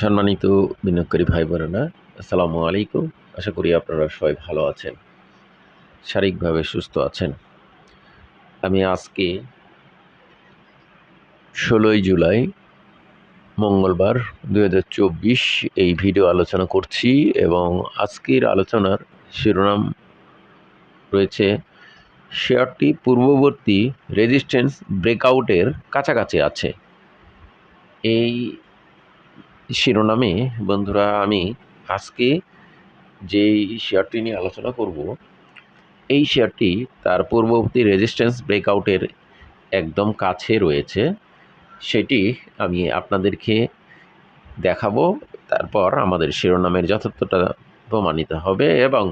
সম্মানিত বিনিয়োগকারী ভাই বোনেরা আসসালামু আলাইকুম। আশা করি আপনারা সবাই ভালো আছেন, শারীরিকভাবে সুস্থ আছেন। আমি আজকে ষোলোই জুলাই, মঙ্গলবার দু হাজার চব্বিশ এই ভিডিও আলোচনা করছি এবং আজকের আলোচনার শিরোনাম রয়েছে শেয়ারটি পূর্ববর্তী রেজিস্ট্যান্স ব্রেকআউটের কাছাকাছি আছে। এই শিরোনামে, বন্ধুরা, আমি আজকে যেই শেয়ারটি নিয়ে আলোচনা করব, এই শেয়ারটি তার পূর্ববর্তী রেজিস্ট্যান্স ব্রেকআউটের একদম কাছে রয়েছে। সেটি আমি আপনাদেরকে দেখাবো, তারপর আমাদের শিরোনামের যথার্থটা প্রমাণিত হবে এবং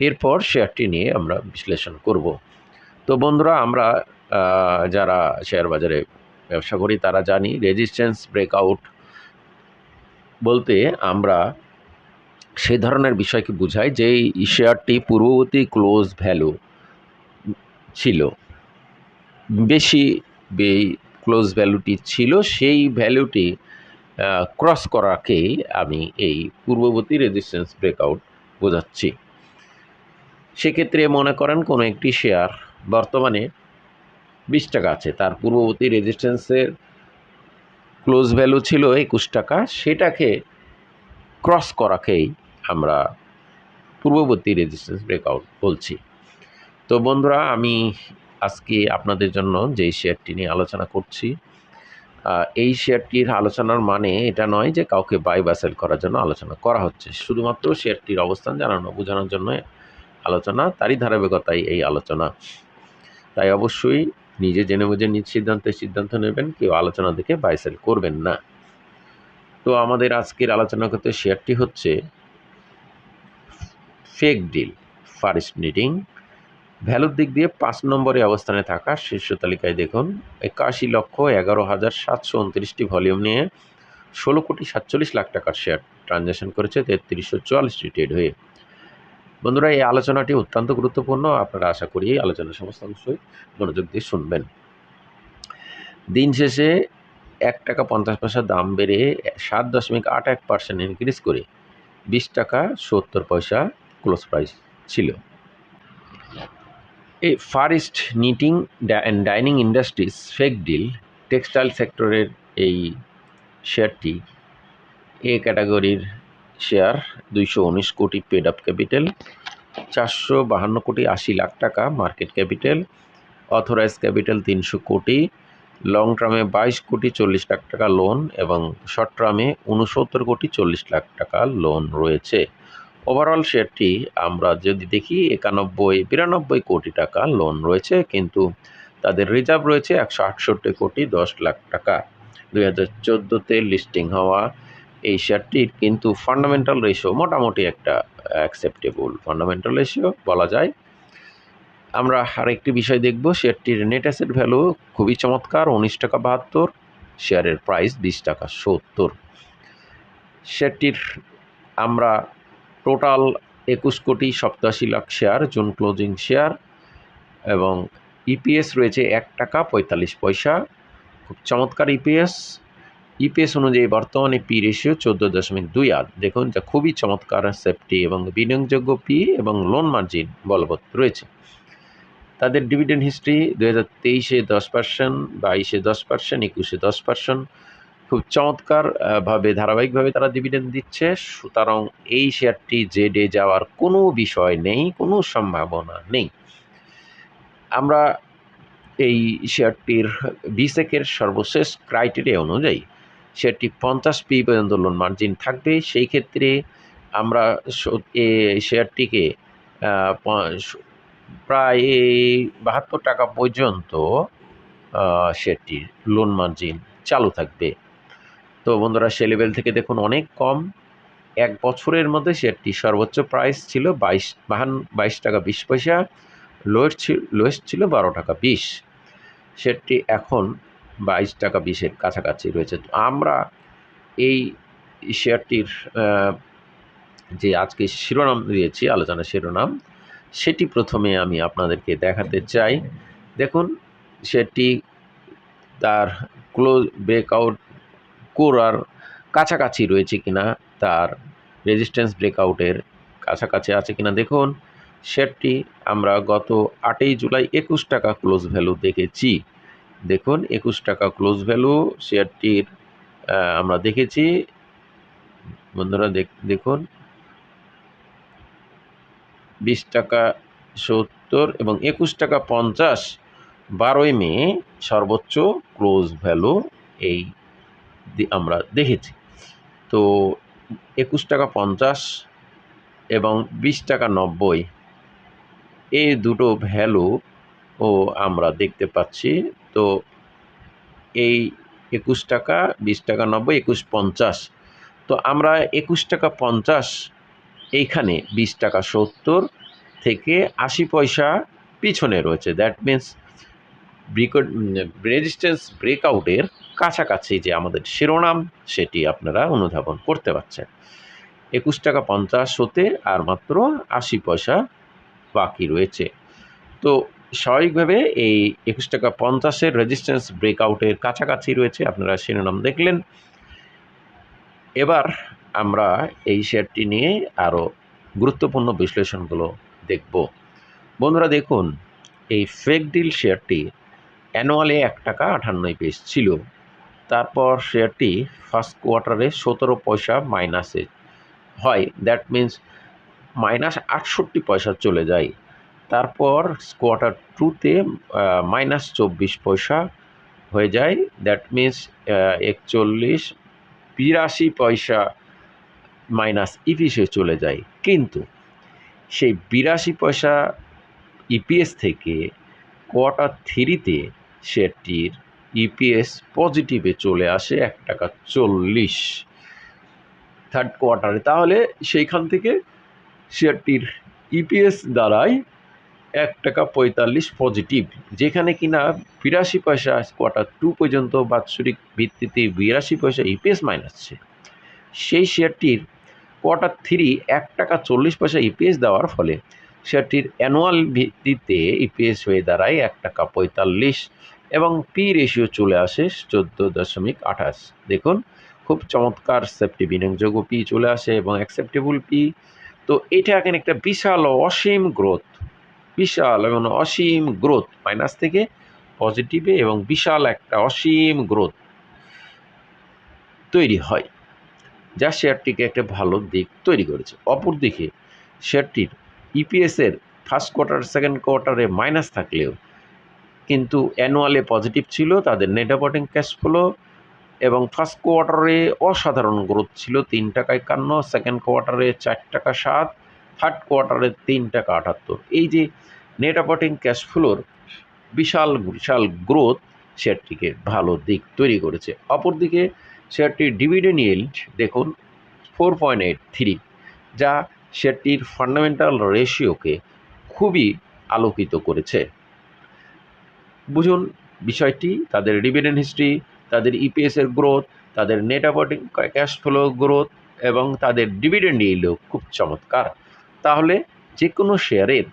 এরপর শেয়ারটি নিয়ে আমরা বিশ্লেষণ করব। তো বন্ধুরা, আমরা যারা শেয়ার বাজারে ব্যবসা করি, তারা জানি রেজিস্ট্যান্স ব্রেকআউট বলতে আমরা সেই ধরনের বিষয়কে বোঝাই যে এই শেয়ারটি পূর্ববর্তী ক্লোজ ভ্যালু ছিল। বেশি ক্লোজ ভ্যালুটি ছিল, সেই ভ্যালুটি ক্রস করাকেই আমি এই পূর্ববর্তী রেজিস্ট্যান্স ব্রেকআউট বোঝাচ্ছি। সেক্ষেত্রে মনে করেন কোনো একটি শেয়ার বর্তমানে বিশ টাকা আছে, তার পূর্ববর্তী রেজিস্ট্যান্সের ক্লোজ ভ্যালু ছিল একুশ টাকা, সেটাকে ক্রস করাকেই আমরা পূর্ববর্তী রেজিস্ট্যান্স ব্রেকআউট বলছি। তো বন্ধুরা, আমি আজকে আপনাদের জন্য যেই শেয়ারটি নিয়ে আলোচনা করছি এই শেয়ারটির আলোচনার মানে এটা নয় যে কাউকে বাই বা সেল করার জন্য আলোচনা করা হচ্ছে। শুধুমাত্র শেয়ারটির অবস্থান জানানো, বোঝানোর জন্য আলোচনা, তারই ধারাবাহিকতায় এই আলোচনা। তাই অবশ্যই নিজে জেনে বুঝে নিজ সিদ্ধান্তে সিদ্ধান্ত নেবেন, কেউ আলোচনা দেখে বাইসেল করবেন না। তো আমাদের আজকের আলোচনা করতে শেয়ারটি হচ্ছে ফেক ডিল ফার্স্ট মিটিং ভ্যালুর দিক দিয়ে পাঁচ নম্বরে অবস্থানে থাকা শীর্ষ তালিকায় দেখুন, একাশি লক্ষ এগারো হাজার সাতশো উনত্রিশটি ভলিউম নিয়ে ষোলো কোটি সাতচল্লিশ লাখ টাকার শেয়ার ট্রানজ্যাকশন করেছে তেত্রিশশো চুয়াল্লিশটি ট্রেড হয়ে। বন্ধুরা, এই আলোচনাটি অত্যন্ত গুরুত্বপূর্ণ। আপনারা আশা করি এই আলোচনার সমস্ত অংশই মনোযোগ দিয়ে শুনবেন। দিন শেষে এক টাকা পঞ্চাশ পয়সা দাম বেড়ে সাত দশমিক আট এক পার্সেন্ট ইনক্রিজ করে বিশ টাকা সত্তর পয়সা ক্লোজ প্রাইস ছিল। এই far east knitting and dyeing industries fake ডিল টেক্সটাইল সেক্টরের এই শেয়ারটি এ ক্যাটাগরির শেয়ার দুইশো উনিশ কোটি পেড আপ ক্যাপিটাল, চারশো বাহান্ন কোটি আশি লাখ টাকা মার্কেট ক্যাপিটাল অথরাইজ ক্যাপিটাল তিনশো কোটি, লং টার্মে বাইশ কোটি চল্লিশ লাখ টাকা লোন এবং শর্ট টার্মে উনসত্তর কোটি চল্লিশ লাখ টাকা লোন রয়েছে। ওভারঅল শেয়ারটি আমরা যদি দেখি, একানব্বই, বিরানব্বই কোটি টাকা লোন রয়েছে, কিন্তু তাদের রিজার্ভ রয়েছে একশো আটষট্টি কোটি দশ লাখ টাকা। দুই হাজার চোদ্দোতে লিস্টিং হওয়া এই শেয়ারটির কিন্তু ফান্ডামেন্টাল রেশিও মোটামুটি একটা অ্যাকসেপ্টেবল ফান্ডামেন্টাল রেশিও বলা যায়। আমরা আরেকটি বিষয় দেখব শেয়ারটির নেট অ্যাসেট ভ্যালু খুবই চমৎকার, উনিশ টাকা বাহাত্তর শেয়ারের প্রাইস বিশ টাকা সত্তর। শেয়ারটির আমরা টোটাল একুশ কোটি সপ্তাশি lakh share June closing share এবং ইপিএস রয়েছে এক টাকা পঁয়তাল্লিশ পয়সা। খুব চমৎকার ইপিএস ইপিএস অনুযায়ী বর্তমানে পি রেশিও চোদ্দ দশমিক দুই আট দেখুন যা খুবই চমৎকার সেফটি এবং বিনিয়োগযোগ্য পি এবং লোন মার্জিন বলবৎ রয়েছে। তাদের ডিভিডেন্ড হিস্ট্রি দু হাজার তেইশে দশ পার্সেন্ট বাইশে দশ পার্সেন্ট একুশে দশ পার্সেন্ট খুব চমৎকার আহ, ভাবে ধারাবাহিকভাবে তারা ডিভিডেন্ড দিচ্ছে। সুতরাং এই শেয়ারটি জেডে যাওয়ার কোনো বিষয় নেই কোনো সম্ভাবনা নেই। আমরা এই শেয়ারটির বিসেকের সর্বশেষ ক্রাইটেরিয়া অনুযায়ী শেয়ারটি পঞ্চাশ পি পর্যন্ত লোন মার্জিন থাকবে। সেই ক্ষেত্রে আমরা এ শেয়ারটিকে প্রায় বাহাত্তর টাকা পর্যন্ত শেয়ারটির লোন মার্জিন চালু থাকবে। তো বন্ধুরা, সে লেভেল থেকে দেখুন অনেক কম। এক বছরের মধ্যে শেয়ারটি সর্বোচ্চ প্রাইস ছিল বাইশ, বাহান, বাইশ টাকা বিশ পয়সা লোয়েস্ট ছিল লোয়েস্ট ছিল বারো টাকা বিশ। শেয়ারটি এখন বাইশ টাকা বিশের কাছাকাছি রয়েছে। আমরা এই শেয়ারটির যে আজকে শিরোনাম দিয়েছি আলোচনা শিরোনাম, সেটি প্রথমে আমি আপনাদেরকে দেখাতে চাই। দেখুন, সেটি তার ক্লোজ ব্রেকআউট করার কাছাকাছি রয়েছে কিনা, তার রেজিস্ট্যান্স ব্রেকআউটের কাছাকাছি আছে কিনা। দেখুন শেয়ারটি আমরা গত আটই জুলাই একুশ টাকা ক্লোজ ভ্যালু দেখেছি। দেখুন, একুশ টাকা ক্লোজ ভ্যালু শেয়ারটির আমরা দেখেছি। বন্ধুরা দেখ- দেখুন। বিশ টাকা সত্তর এবং একুশ টাকা পঞ্চাশ, বারোই মে, সর্বোচ্চ ক্লোজ ভ্যালু এই আমরা দেখেছি। তো একুশ টাকা পঞ্চাশ এবং বিশ টাকা নব্বই, এই দুটো ভ্যালু ও আমরা দেখতে পাচ্ছি। তো এই একুশ টাকা, বিশ টাকা, নব্বই, একুশ পঞ্চাশ। তো আমরা একুশ টাকা পঞ্চাশ এইখানে বিশ টাকা সত্তর থেকে আশি পয়সা পিছনে রয়েছে। দ্যাট মিন্স রেজিস্ট্যান্স ব্রেকআউটের কাছাকাছি যে আমাদের শিরোনাম, সেটি আপনারা অনুধাবন করতে পারছেন। একুশ টাকা পঞ্চাশ হতে আর মাত্র আশি পয়সা বাকি রয়েছে। তো স্বাভাবিকভাবে এই একুশ টাকা পঞ্চাশের রেজিস্ট্যান্স ব্রেকআউটের কাছাকাছি রয়েছে, আপনারা শিরোনাম দেখলেন। এবার আমরা এই শেয়ারটি নিয়ে আরও গুরুত্বপূর্ণ বিশ্লেষণগুলো দেখব। বন্ধুরা দেখুন, এই ফেক ডিল শেয়ারটি অ্যানুয়ালে এক টাকা আটান্নই পেস ছিল। তারপর শেয়ারটি ফার্স্ট কোয়ার্টারে সতেরো পয়সা মাইনাসে হয়। দ্যাট মিন্স মাইনাস আটষট্টি পয়সা চলে যায়। তারপর কোয়ার্টার টুতে মাইনাস চব্বিশ পয়সা হয়ে যায়। দ্যাট মিন্স একচল্লিশ, বিরাশি পয়সা মাইনাস ইপিসে চলে যায়। কিন্তু সেই বিরাশি পয়সা ইপিএস থেকে কোয়ার্টার থ্রিতে শেয়ারটির ইপিএস পজিটিভে চলে আসে এক টাকা চল্লিশ থার্ড কোয়ার্টারে তাহলে সেইখান থেকে শেয়ারটির ইপিএস দাঁড়ায় এক টাকা পঁয়তাল্লিশ পজিটিভ যেখানে কিনা বিরাশি পয়সা কোয়ার্টার টু পর্যন্ত বাৎসরিক ভিত্তিতে বিরাশি পয়সা ইপিএস মাইনাস ছিল। সেই শেয়ারটির কোয়ার্টার থ্রি এক টাকা চল্লিশ পয়সা ইপিএস দেওয়ার ফলে শেয়ারটির অ্যানুয়াল ভিত্তিতে ইপিএস হয়ে দাঁড়ায় এক টাকা পঁয়তাল্লিশ এবং পি রেশিও চলে আসে চোদ্দ দশমিক আঠাশ। দেখুন, খুব চমৎকার সেফটি বিনিয়োগযোগ্য পি চলে আসে এবং অ্যাকসেপ্টেবল পি তো এটা এখানে একটা বিশাল অসীম গ্রোথ বিশাল এবং অসীম গ্রোথ মাইনাস থেকে পজিটিভে এবং বিশাল একটা অসীম গ্রোথ তৈরি হয়, যা শেয়ারটিকে একটা ভালো দিক তৈরি করেছে। অপরদিকে শেয়ারটির ইপিএসের ফার্স্ট কোয়ার্টার সেকেন্ড কোয়ার্টারে মাইনাস থাকলেও কিন্তু অ্যানুয়ালে পজিটিভ ছিল, তাদের নেট অপারেটিং ক্যাশ ফ্লো এবং ফার্স্ট কোয়ার্টারে অসাধারণ গ্রোথ ছিল, তিন টাকা একান্ন সেকেন্ড কোয়ার্টারে চার টাকা সাত থার্ড কোয়ার্টারের তিন টাকা আটাত্তর এই যে নেট অপারেটিং ক্যাশ ফ্লোর বিশাল বিশাল গ্রোথ শেয়ারটিকে ভালো দিক তৈরি করেছে। অপরদিকে শেয়ারটির ডিভিডেন্ড ইল্ড দেখুন ফোর পয়েন্ট এইট থ্রি যা শেয়ারটির ফান্ডামেন্টাল রেশিওকে খুবই আলোকিত করেছে। বুঝুন বিষয়টি, তাদের ডিভিডেন্ড হিস্ট্রি তাদের ইপিএসের গ্রোথ তাদের net operating cash flow growth এবং তাদের ডিভিডেন্ড ইল্ডও খুব চমৎকার। তাহলে যে কোনো শেয়ারের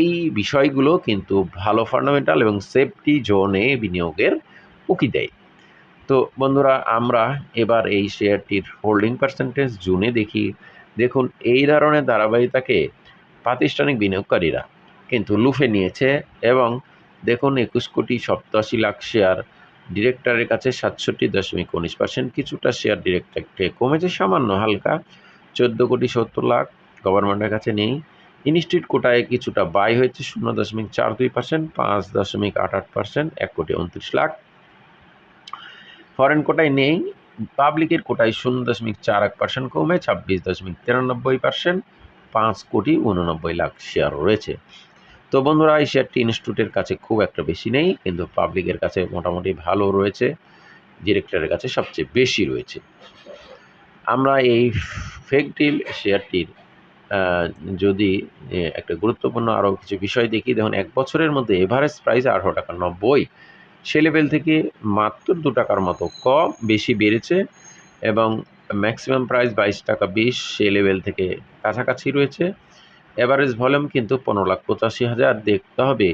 এই বিষয়গুলো কিন্তু ভালো ফান্ডামেন্টাল এবং সেফটি জোনে বিনিয়োগের উকি দেয়। তো বন্ধুরা, আমরা এবার এই শেয়ারটির হোল্ডিং পার্সেন্টেজ জুনে দেখি। দেখুন, এই ধরনের ধারাবাহিকতাকে প্রাতিষ্ঠানিক বিনিয়োগকারীরা কিন্তু লুফে নিয়েছে এবং দেখুন, একুশ কোটি সপ্তাশি লাখ শেয়ার ডিরেক্টরের কাছে সাতষট্টি দশমিক উনিশ পার্সেন্ট কিছুটা শেয়ার ডিরেক্টরকে কমেছে, সামান্য হালকা। চোদ্দ কোটি সত্তর লাখ গভর্নমেন্টের কাছে নেই। ইনস্টিটিউট কোটায় কিছুটা বাই হয়েছে শূন্য দশমিক চার দুই পার্সেন্ট, পাঁচ দশমিক আট আট পার্সেন্ট, এক কোটি উনত্রিশ লাখ। ফরেন কোটায় নেই, পাবলিকের কোটায় শূন্য দশমিক চার এক পার্সেন্ট কমে, ছাব্বিশ দশমিক তিরানব্বই পার্সেন্ট, পাঁচ কোটি উননব্বই লাখ শেয়ার রয়েছে। তো বন্ধুরা, এই শেয়ারটি ইনস্টিটিউটের কাছে খুব একটা বেশি নেই, কিন্তু পাবলিকের কাছে মোটামুটি ভালো রয়েছে, ডিরেক্টরের কাছে সবচেয়ে বেশি রয়েছে। আমরা এই ফেক ডিল শেয়ারটির যদি একটা গুরুত্বপূর্ণ আরও কিছু বিষয় দেখি, দেখুন, এক বছরের মধ্যে এভারেজ প্রাইস আঠারো টাকা নব্বই, সে লেভেল থেকে মাত্র দু টাকার মতো কম, বেশি বেড়েছে এবং ম্যাক্সিমাম প্রাইস বাইশ টাকা বিশ, সে লেভেল থেকে কাছাকাছি রয়েছে। এভারেজ ভলিউম কিন্তু পনেরো লাখ পঁচাশি হাজার দেখতে হবে।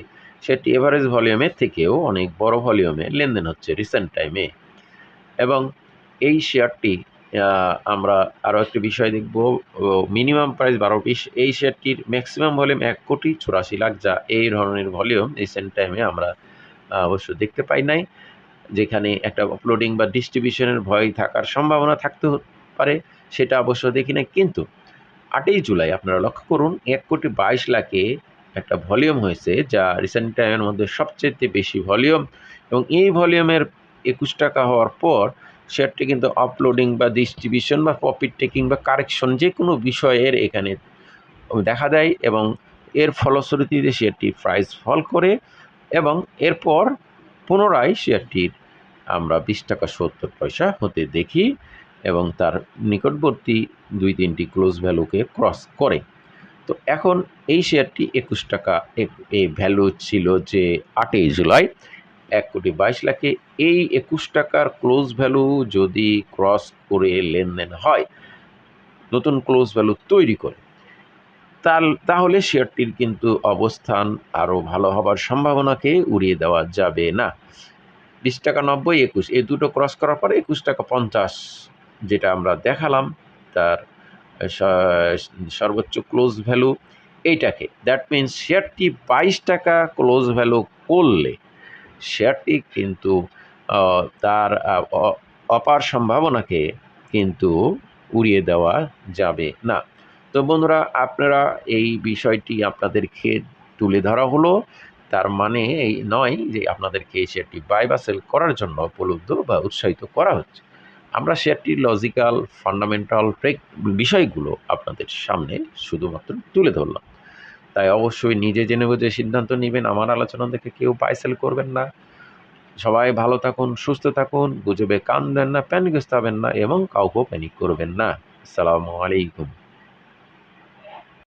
সেটি এভারেজ ভলিউমের থেকেও অনেক বড় ভলিউমে লেনদেন হচ্ছে রিসেন্ট টাইমে এবং এই শেয়ারটি আমরা আরও একটি বিষয় দেখব। মিনিমাম প্রাইস বারো পিস এই সেটটির ম্যাক্সিমাম ভলিউম এক কোটি চুরাশি লাখ, যা এই ধরনের ভলিউম রিসেন্ট টাইমে আমরা অবশ্য দেখতে পাই নাই, যেখানে একটা আপলোডিং বা ডিস্ট্রিবিউশনের ভয় থাকার সম্ভাবনা থাকতে পারে, সেটা অবশ্য দেখি না কিন্তু আটই জুলাই আপনারা লক্ষ্য করুন, এক কোটি বাইশ লাখে একটা ভলিউম হয়েছে, যা রিসেন্ট টাইমের মধ্যে সবচেয়ে বেশি ভলিউম এবং এই ভলিউমের একুশ টাকা হওয়ার পর শেয়ারটি কিন্তু আপলোডিং বা ডিস্ট্রিবিউশন বা প্রফিট টেকিং বা কারেকশন যে কোনো বিষয়ের এখানে দেখা দেয় এবং এর ফলশ্রুতিতে শেয়ারটি প্রাইস ফল করে এবং এরপর পুনরায় শেয়ারটির আমরা বিশ টাকা সত্তর পয়সা হতে দেখি এবং তার নিকটবর্তী দুই তিনটি ক্লোজ ভ্যালুকে ক্রস করে। তো এখন এই শেয়ারটি একুশ টাকা এই ভ্যালু ছিল যে আটই জুলাই। এক কোটি বাইশ লাখে এই একুশ টাকার ক্লোজ ভ্যালু যদি ক্রস করে লেনদেন হয়, নতুন ক্লোজ ভ্যালু তৈরি করে তাহলে শেয়ারটির কিন্তু অবস্থান আরও ভালো হবার সম্ভাবনাকে উড়িয়ে দেওয়া যাবে না। বিশ টাকা নব্বই, একুশ, এই দুটো ক্রস করার পরে একুশ টাকা পঞ্চাশ যেটা আমরা দেখালাম, তার সর্বোচ্চ ক্লোজ ভ্যালু এইটাকে। দ্যাট মিন্স শেয়ারটি বাইশ টাকা ক্লোজ ভ্যালু করলে শেয়ারটি কিন্তু তার অপার সম্ভাবনাকে কিন্তু উড়িয়ে দেওয়া যাবে না। তো বন্ধুরা, আপনারা এই বিষয়টি আপনাদেরকে তুলে ধরা হলো। তার মানে এই নয় যে আপনাদেরকে এই শেয়ারটি বাই বা সেল করার জন্য উপলব্ধ বা উৎসাহিত করা হচ্ছে। আমরা শেয়ারটির লজিক্যাল ফান্ডামেন্টাল বিষয়গুলো আপনাদের সামনে শুধুমাত্র তুলে ধরলাম। তাই অবশ্যই নিজে জেনে বুঝে সিদ্ধান্ত নেবেন। আমার আলোচনা দেখে কেউ পাইসেল করবেন না। সবাই ভালো থাকুন, সুস্থ থাকুন, গুজবে কান দেন না, প্যানিক হবেন না এবং কাউকেও প্যানিক করবেন না। আসসালামু আলাইকুম।